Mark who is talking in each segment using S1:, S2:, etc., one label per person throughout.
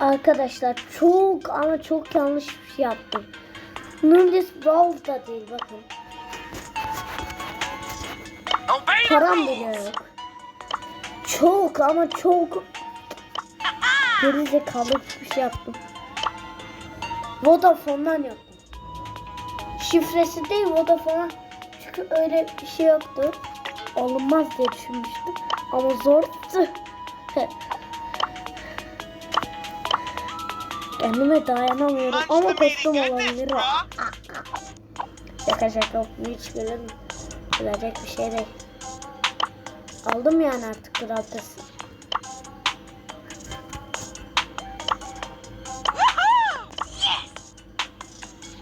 S1: Arkadaşlar çok ama çok yanlış bir şey yaptım. Nunes Brawl da değil bakın. Param bile yok. Çok ama çok gerizekalı bir şey yaptım. Vodafone'dan yaptım. Şifresi değil Vodafone. Çünkü öyle bir şey yoktu. Olmaz diye düşünmüştüm. Ama zordu. Kendime dayanamıyorum ama kostüm olabilir. Şaka şaka bu hiç gülüm. Gülecek bir şey değil. Aldım yani artık kral tası.
S2: Woohoo! Yes!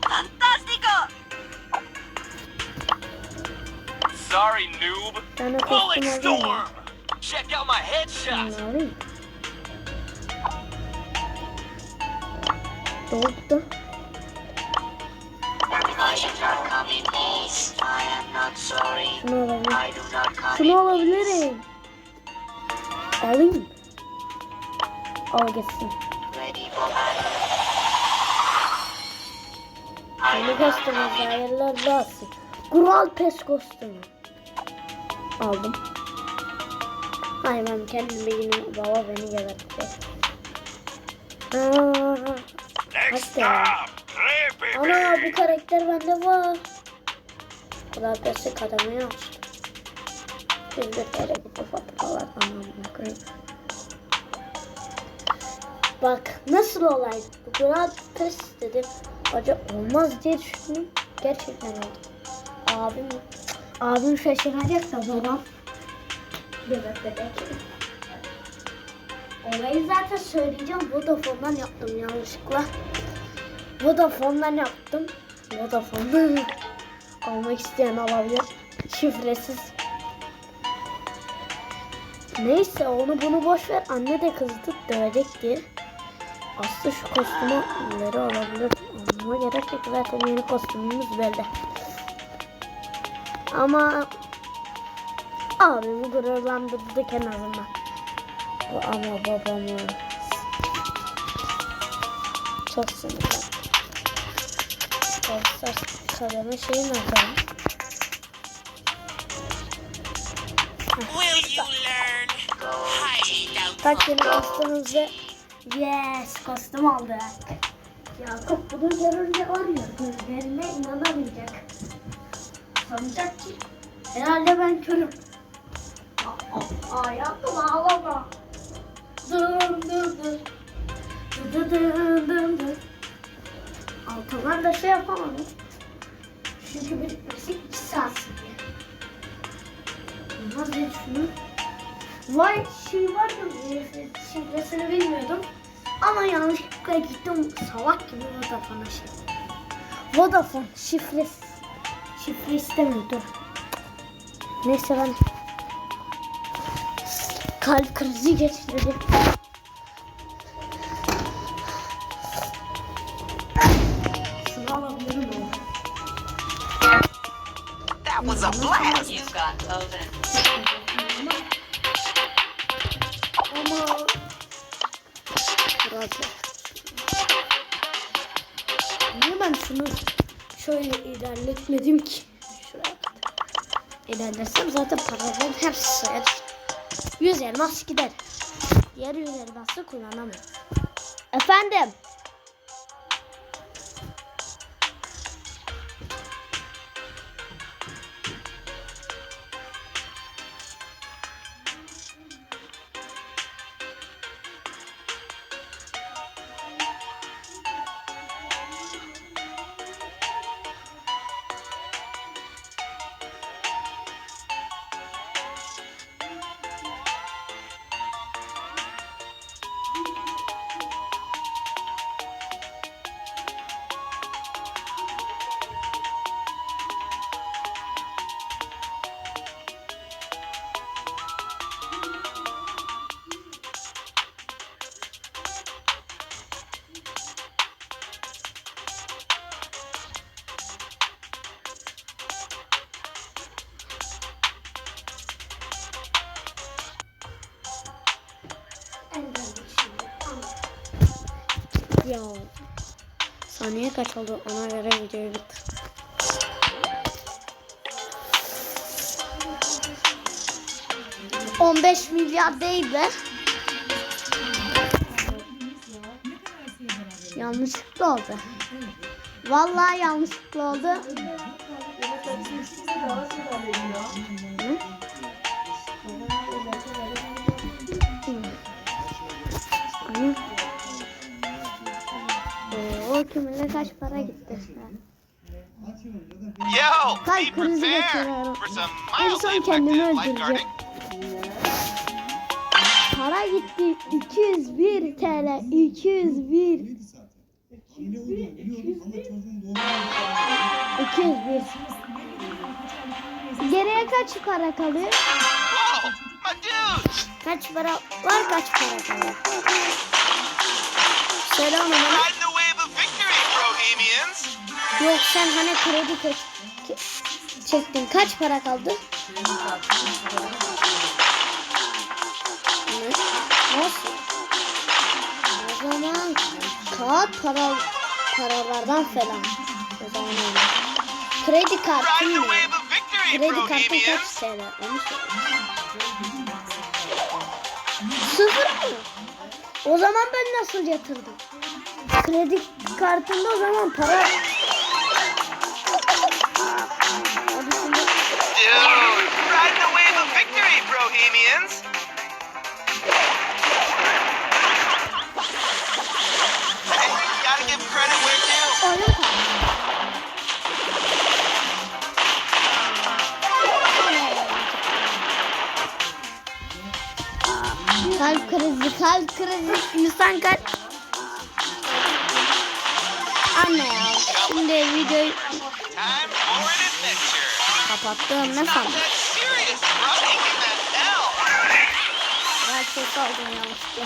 S2: Fantastico! Sorry, noob. Bullet storm! Check out my headshot.
S3: Sorry.
S1: Şunu alabilirim. Şunu alabilirim. Alayım. Al gitsin. Yeni
S3: do not
S1: kostüm
S3: come in
S1: hayırlı olsun. Kural pes kostümü. Aldım. Ay ben kendim bir gün baba beni gebertti. Aa,
S2: Play
S1: Ana bu karakter bende var. Kural pesi kademeye açtım. Biz bir kere gitti faturalar anlamına koyayım. Bak nasıl olay? Bu kural pes dedim. Acaba olmaz diye düşündüm. Gerçekten oldu. Abim, abim şaşıracak da babam. Bebek bebek. Olayı zaten söyleyeceğim. Vodafone'dan yaptım yanlışlıkla. Vodafone'dan yaptım. Vodafone'dan almak isteyen alabilir. Şifresiz. Neyse onu bunu boş ver. Anne de kızdı dövecek diye. Aslı şu kostümleri alabilir. Ama gerek yok. Zaten yeni kostümümüz belli. Ama abimi gururlandırdık en azından. Ama babamı çok sinirlendim. Olsa kademe şeyi nerede?
S2: Will you learn?
S1: Yeni kostümümüzü Yes kostüm aldık. Yakup bunu görünce var ya gözlerine inanamayacak. Sanacak ki herhalde ben körüm. Aa, aa, Yakup ağlama. Dur dur dur. Dur dur dur dur dur. Altından da şey yapamadım. Çünkü birikmesi 2 saat sürüyor. Diye düşünüyorum. Vay şey var ya şifresini bilmiyordum. Ama yanlışlıkla gittim salak gibi Vodafone'a şey. Vodafone şifresi. Şifre istemiyor dur. Neyse ben kalp krizi geçirdim. Şunu.
S2: That was a blast.
S3: You've got open.
S1: Ama biraz Niye ben şunu şöyle ilerletmedim ki? Şuraya kadar. İlerletsem zaten paraların hepsi sayar. 100 elmas gider. Diğer 100 elması kullanamam. Efendim? Saniye kaç oldu ona göre videoyu bitir. On beş milyar değil be. Yanlışlıkla oldu. Vallahi yanlışlıkla oldu. Kiminle kaç para gitti?
S2: Yo,
S1: Kalp krizi geçiriyorum. En son kendimi
S2: lifeguarding.
S1: Para gitti 201 TL 201 201 Geriye kaç para kalıyor? Kaç para var kaç para kalıyor? Onu Yok sen hani kredi çek, çektin. Kaç para kaldı? Ne? Nasıl? O zaman kağıt para paralardan falan. O zaman öyle. Kredi
S2: of victory,
S1: Kredi kartın kaç! TL? Onu. Sıfır mı? O zaman ben nasıl yatırdım? Kredi kartında o zaman para... kalp krizi. İnsan kalp. Anne ya. Şimdi videoyu kapattım. Ne sandın? Ben çok aldım yanlışlıkla.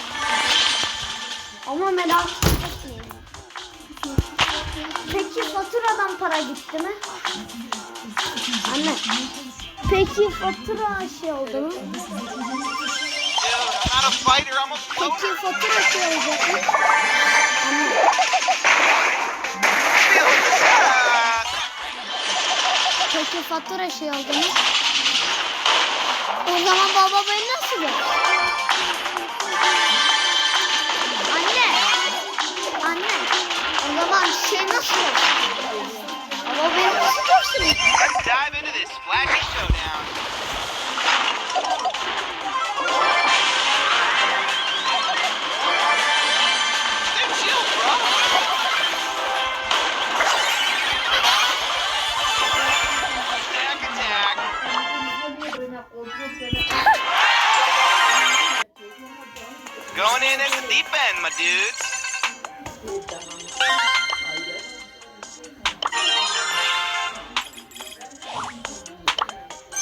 S1: Ama merak etmeyin. Peki faturadan para gitti mi? Anne. Peki fatura şey oldu mu? Peki fatura şey olacak. Peki fatura şey oldu mu? O zaman baba beni nasıl gör? Anne. Anne. O zaman şey nasıl gör? Baba beni nasıl görsün?
S2: Let's dive into this flashy showdown. Going in at the deep end, my dudes.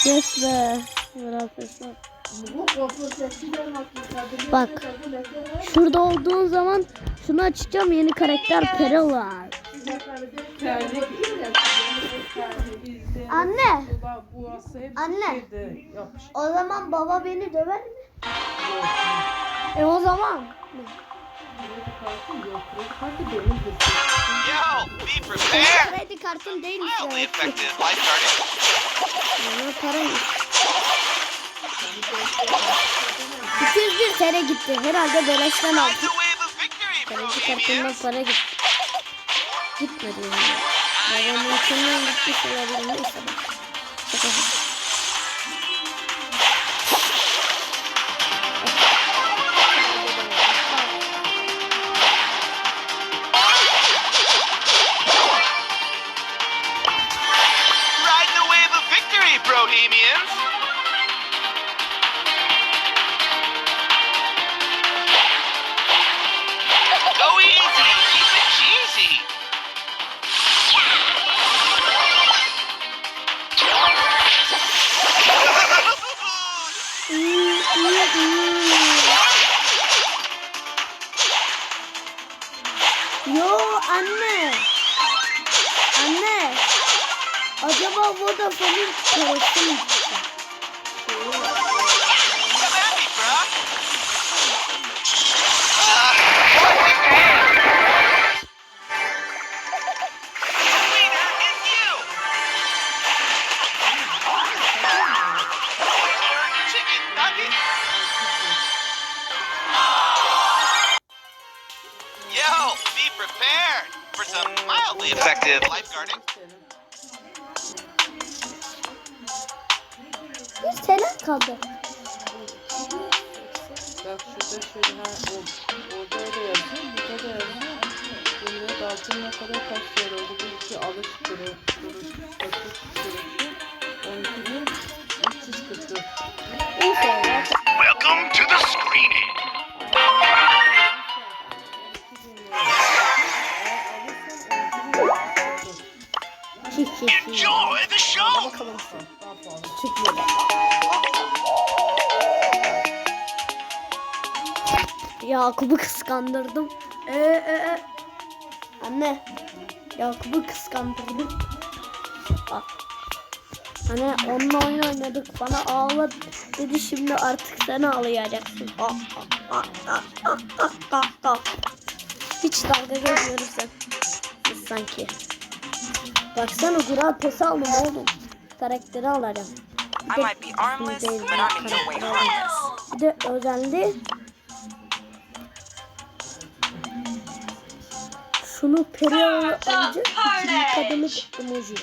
S1: Yes be. Bak. Şurada olduğun zaman şunu açacağım yeni karakter Peril Anne. Anne. O zaman baba beni döver mi? E o zaman.
S2: Yo, be prepared.
S1: kredi kartın değilmiş
S2: Mildly
S1: demek ki.
S2: effective lifeguarding.
S1: Bana para yok. 201 TL gitti. Herhalde beleşten aldım.
S2: the wave of victory,
S1: Kredi kartından
S2: Bohemians.
S1: para gitti. Gitmedi yani. Babamın içinden gitmiş olabilir. Neyse bak. Şaka. Yo anne. Anne. Acaba Vodafone'un parası mı?
S2: Lifeguarding.
S1: Bir sene kaldı.
S4: Bak şurada şöyle ha o, orada öyle yazıyor, burada da yazıyor. Burada da altın ne kadar kaç yer oldu? Bu iki alış duruş, duruş, satış duruşu. 12.344.
S1: İnşallah.
S2: Welcome to the screening. Enjoy the show.
S1: Bakalım. Çıkmadı. Yakup'u kıskandırdım. Ee, ee, ee. Anne. Yakup'u kıskandırdım. Bak. Hani onunla oyun oynadık. Bana ağla dedi şimdi artık sen ağlayacaksın. Ha, ha, ha, ha, ha, ha, ha. Hiç dalga geçmiyoruz sen. Sanki. Baksana Gural pes aldım oğlum. Karakteri alacağım.
S5: Way harmless.
S1: Bir de özelliği şunu periyoda önce ikinci kadını emoji.